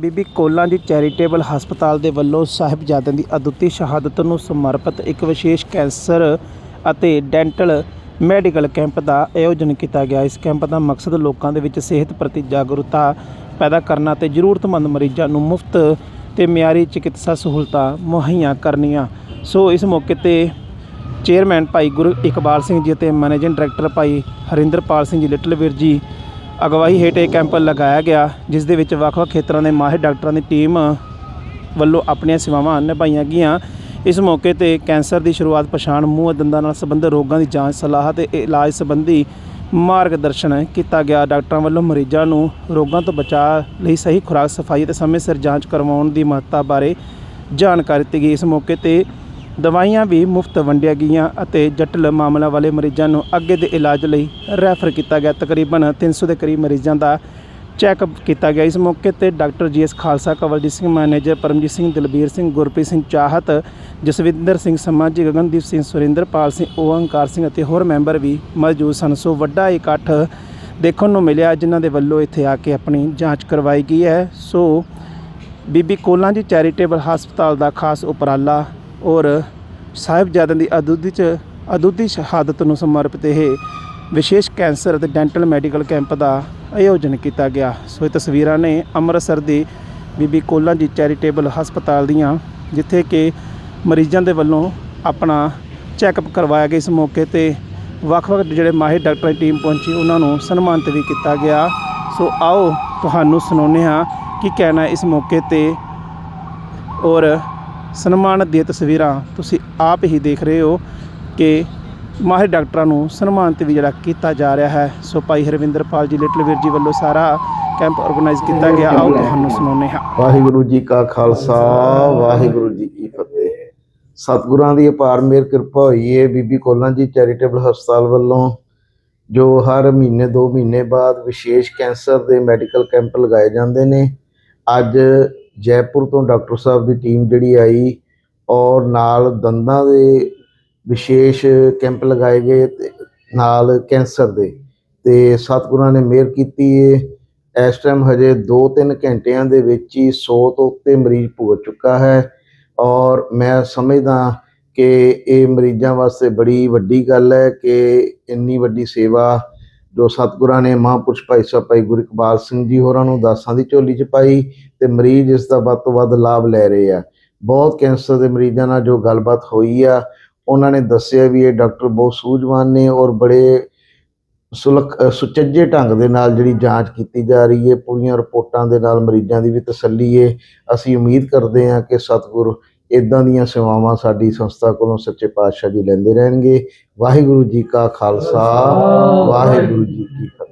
ਬੀਬੀ ਕੋਲਾਂ ਦੀ charitable ਹਸਪਤਾਲ ਦੇ ਵੱਲੋਂ ਸਾਹਿਬਜ਼ਾਦਿਆਂ ਦੀ ਅਦੁੱਤੀ ਸ਼ਹਾਦਤ ਨੂੰ ਸਮਰਪਿਤ ਇੱਕ ਵਿਸ਼ੇਸ਼ ਕੈਂਸਰ ਅਤੇ ਡੈਂਟਲ ਮੈਡੀਕਲ ਕੈਂਪ ਦਾ ਆਯੋਜਨ ਕੀਤਾ ਗਿਆ। ਇਸ ਕੈਂਪ ਦਾ ਮਕਸਦ ਲੋਕਾਂ ਦੇ ਵਿੱਚ ਸਿਹਤ ਪ੍ਰਤੀ ਜਾਗਰੂਕਤਾ ਪੈਦਾ ਕਰਨਾ ਤੇ ਜ਼ਰੂਰਤਮੰਦ ਮਰੀਜ਼ਾਂ ਨੂੰ ਮੁਫਤ ਤੇ ਮਿਆਰੀ ਚਿਕਿਤਸਾ ਸਹੂਲਤਾਂ ਮੁਹੱਈਆ ਕਰਨੀਆਂ। ਸੋ ਇਸ ਮੌਕੇ ਤੇ ਚੇਅਰਮੈਨ ਭਾਈ ਗੁਰੂ ਇਕਬਾਲ ਸਿੰਘ ਜੀ ਅਤੇ ਮੈਨੇਜਿੰਗ ਡਾਇਰੈਕਟਰ ਭਾਈ ਹਰਿੰਦਰਪਾਲ ਸਿੰਘ ਜੀ, ਲਿਟਲ ਵੀਰ ਜੀ ਅਗਵਾਈ ਹੇਠ ਇਹ ਕੈਂਪ ਲਗਾਇਆ ਗਿਆ, ਜਿਸ ਦੇ ਵਿੱਚ ਵੱਖ-ਵੱਖ ਖੇਤਰਾਂ ਦੇ ਮਾਹਿਰ ਡਾਕਟਰਾਂ ਦੀ ਟੀਮ ਵੱਲੋਂ ਆਪਣੀਆਂ ਸੇਵਾਵਾਂ ਨਿਭਾਈਆਂ ਗਈਆਂ। ਇਸ ਮੌਕੇ ਤੇ ਕੈਂਸਰ ਦੀ ਸ਼ੁਰੂਆਤ ਪਛਾਣ, ਮੂੰਹ ਦੰਦਾਂ ਨਾਲ ਸੰਬੰਧਿਤ ਰੋਗਾਂ ਦੀ ਜਾਂਚ, ਸਲਾਹ ਤੇ ਇਲਾਜ ਸੰਬੰਧੀ ਮਾਰਗਦਰਸ਼ਨ ਕੀਤਾ ਗਿਆ। ਡਾਕਟਰਾਂ ਵੱਲੋਂ ਮਰੀਜ਼ਾਂ ਨੂੰ ਰੋਗਾਂ ਤੋਂ ਬਚਾਅ ਲਈ ਸਹੀ ਖੁਰਾਕ, ਸਫ਼ਾਈ ਅਤੇ ਸਮੇਂ ਸਿਰ ਜਾਂਚ ਕਰਵਾਉਣ ਦੀ ਮਹੱਤਤਾ ਬਾਰੇ ਜਾਣਕਾਰੀ ਦਿੱਤੀ ਗਈ। ਇਸ ਮੌਕੇ ਤੇ ਦਵਾਈਆਂ ਵੀ ਮੁਫਤ ਵੰਡੀਆਂ ਗਈਆਂ ਅਤੇ ਜਟਿਲ ਮਾਮਲਿਆਂ ਵਾਲੇ ਮਰੀਜ਼ਾਂ ਨੂੰ ਅੱਗੇ ਦੇ ਇਲਾਜ ਲਈ ਰੈਫਰ ਕੀਤਾ ਗਿਆ। ਤਕਰੀਬਨ 300 ਦੇ ਕਰੀਬ ਮਰੀਜ਼ਾਂ ਦਾ ਚੈੱਕਅਪ ਕੀਤਾ ਗਿਆ। ਇਸ ਮੌਕੇ ਤੇ doctor GS Khalsa, Kawaljit Singh manager, Paramjit Singh, Dalbir Singh, Gurpreet Singh Chahat, Jaswinder Singh ਸਮਾਜੀ, Gagandeep Singh, Surinderpal Singh ਓਹੰਕਾਰ Singh ਅਤੇ ਹੋਰ ਮੈਂਬਰ ਵੀ ਮੌਜੂਦ ਸਨ। ਸੋ ਵੱਡਾ ਇਕੱਠ ਦੇਖਣ ਨੂੰ ਮਿਲਿਆ, ਜਿਨ੍ਹਾਂ ਦੇ ਵੱਲੋਂ ਇੱਥੇ ਆ ਕੇ ਆਪਣੀ ਜਾਂਚ ਕਰਵਾਈ ਗਈ ਹੈ। ਸੋ ਬੀਬੀ ਕੋਲਾਂ ਜੀ ਚੈਰੀਟੇਬਲ ਹਸਪਤਾਲ ਦਾ ਖਾਸ ਉਪਰਾਲਾ ਔਰ ਸਾਹਿਬਜ਼ਾਦਿਆਂ ਦੀ ਅਦੁੱਤੀ ਚ ਅਦੁੱਤੀ ਸ਼ਹਾਦਤ ਨੂੰ ਸਮਰਪਿਤ ਇਹ ਵਿਸ਼ੇਸ਼ ਕੈਂਸਰ ਅਤੇ ਡੈਂਟਲ ਮੈਡੀਕਲ ਕੈਂਪ ਦਾ ਆਯੋਜਨ ਕੀਤਾ ਗਿਆ। ਸੋ ਇਹ ਤਸਵੀਰਾਂ ਨੇ ਅੰਮ੍ਰਿਤਸਰ ਦੀ ਬੀਬੀ ਕੋਲਾ ਜੀ ਚੈਰੀਟੇਬਲ ਹਸਪਤਾਲ ਦੀਆਂ, ਜਿੱਥੇ ਕਿ ਮਰੀਜ਼ਾਂ ਦੇ ਵੱਲੋਂ ਆਪਣਾ ਚੈੱਕਅਪ ਕਰਵਾਇਆ ਗਿਆ। ਇਸ ਮੌਕੇ ਤੇ ਵੱਖ-ਵੱਖ ਜਿਹੜੇ ਮਾਹਿਰ ਡਾਕਟਰਾਂ ਦੀ ਟੀਮ ਪਹੁੰਚੀ, ਉਹਨਾਂ ਨੂੰ ਸਨਮਾਨਿਤ ਵੀ ਕੀਤਾ ਗਿਆ। ਸੋ ਆਓ ਤੁਹਾਨੂੰ ਸੁਣਾਉਂਦੇ ਹਾਂ ਕੀ ਕਹਿਣਾ ਇਸ ਮੌਕੇ ਤੇ ਔਰ ਸਨਮਾਨਿਤ ਦੀਆਂ ਤਸਵੀਰਾਂ ਤੁਸੀਂ ਆਪ ਹੀ ਦੇਖ ਰਹੇ ਹੋ ਕਿ ਮਾਹਿਰ ਡਾਕਟਰਾਂ ਨੂੰ ਸਨਮਾਨਿਤ ਵੀ ਜਿਹੜਾ ਕੀਤਾ ਜਾ ਰਿਹਾ ਹੈ। ਸੋ ਭਾਈ ਹਰਵਿੰਦਰਪਾਲ ਜੀ, ਲਿਟਲ ਵੀਰ ਜੀ ਵੱਲੋਂ ਸਾਰਾ ਕੈਂਪ ਆਰਗੇਨਾਈਜ਼ ਕੀਤਾ ਗਿਆ। ਆਓ ਤੁਹਾਨੂੰ ਸੁਣਾਉਂਦੇ ਹਾਂ। ਵਾਹਿਗੁਰੂ ਜੀ ਕਾ ਖਾਲਸਾ, ਵਾਹਿਗੁਰੂ ਜੀ ਕੀ ਫਤਿਹ। ਸਤਿਗੁਰਾਂ ਦੀ ਅਪਾਰ ਮਿਹਰ, ਕਿਰਪਾ ਹੋਈ ਹੈ ਬੀਬੀ ਕੋਲਾਂ ਜੀ ਚੈਰੀਟੇਬਲ ਹਸਪਤਾਲ ਵੱਲੋਂ ਜੋ ਹਰ ਮਹੀਨੇ 2 ਮਹੀਨੇ ਬਾਅਦ ਵਿਸ਼ੇਸ਼ ਕੈਂਸਰ ਦੇ ਮੈਡੀਕਲ ਕੈਂਪ ਲਗਾਏ ਜਾਂਦੇ ਨੇ। ਅੱਜ ਜੈਪੁਰ ਤੋਂ ਡਾਕਟਰ ਸਾਹਿਬ ਦੀ ਟੀਮ ਜਿਹੜੀ ਆਈ ਔਰ ਨਾਲ ਦੰਦਾਂ ਦੇ ਵਿਸ਼ੇਸ਼ ਕੈਂਪ ਲਗਾਏ ਗਏ ਤੇ ਨਾਲ ਕੈਂਸਰ ਦੇ। ਤੇ ਸਤਿਗੁਰਾਂ ਨੇ ਮਿਹਰ ਕੀਤੀ ਹੈ ਇਸ ਟਾਈਮ ਹਜੇ 2-3 ਘੰਟਿਆਂ ਦੇ ਵਿੱਚ ਹੀ 100 ਤੋਂ ਉੱਤੇ ਮਰੀਜ਼ ਭੁਗਤ ਚੁੱਕਾ ਹੈ ਔਰ ਮੈਂ ਸਮਝਦਾ ਕਿ ਇਹ ਮਰੀਜ਼ਾਂ ਵਾਸਤੇ ਬੜੀ ਵੱਡੀ ਗੱਲ ਹੈ ਕਿ ਇੰਨੀ ਵੱਡੀ ਸੇਵਾ ਜੋ ਸਤਿਗੁਰਾਂ ਨੇ ਮਹਾਂਪੁਰਸ਼ ਭਾਈ ਸਾਹਿਬ, ਭਾਈ ਗੁਰੂ ਇਕਬਾਲ ਸਿੰਘ ਜੀ ਹੋਰਾਂ ਨੂੰ ਦਾਸਾਂ ਦੀ ਝੋਲੀ 'ਚ ਪਾਈ ਤੇ ਮਰੀਜ਼ ਇਸ ਦਾ ਵੱਧ ਤੋਂ ਵੱਧ ਲਾਭ ਲੈ ਰਹੇ ਆ। ਬਹੁਤ ਕੈਂਸਰ ਦੇ ਮਰੀਜ਼ਾਂ ਨਾਲ ਜੋ ਗੱਲਬਾਤ ਹੋਈ ਆ, ਉਹਨਾਂ ਨੇ ਦੱਸਿਆ ਵੀ ਇਹ ਡਾਕਟਰ ਬਹੁਤ ਸੂਝਵਾਨ ਨੇ ਔਰ ਬੜੇ ਸੁਲਖ ਸੁਚੱਜੇ ਢੰਗ ਦੇ ਨਾਲ ਜਿਹੜੀ ਜਾਂਚ ਕੀਤੀ ਜਾ ਰਹੀ ਹੈ, ਪੂਰੀਆਂ ਰਿਪੋਰਟਾਂ ਦੇ ਨਾਲ ਮਰੀਜ਼ਾਂ ਦੀ ਵੀ ਤਸੱਲੀ ਹੈ। ਅਸੀਂ ਉਮੀਦ ਕਰਦੇ ਹਾਂ ਕਿ ਸਤਿਗੁਰ ਇਦਾਂ ਦੀਆਂ ਸੇਵਾਵਾਂ ਸਾਡੀ ਸੰਸਥਾ ਕੋਲੋਂ ਸੱਚੇ ਪਾਤਸ਼ਾਹ ਜੀ ਲੈਂਦੇ ਰਹਿਣਗੇ। ਵਾਹਿਗੁਰੂ ਜੀ ਕਾ ਖਾਲਸਾ ਵਾਹਿਗੁਰੂ ਜੀ ਕੀ ਫਤਿਹ।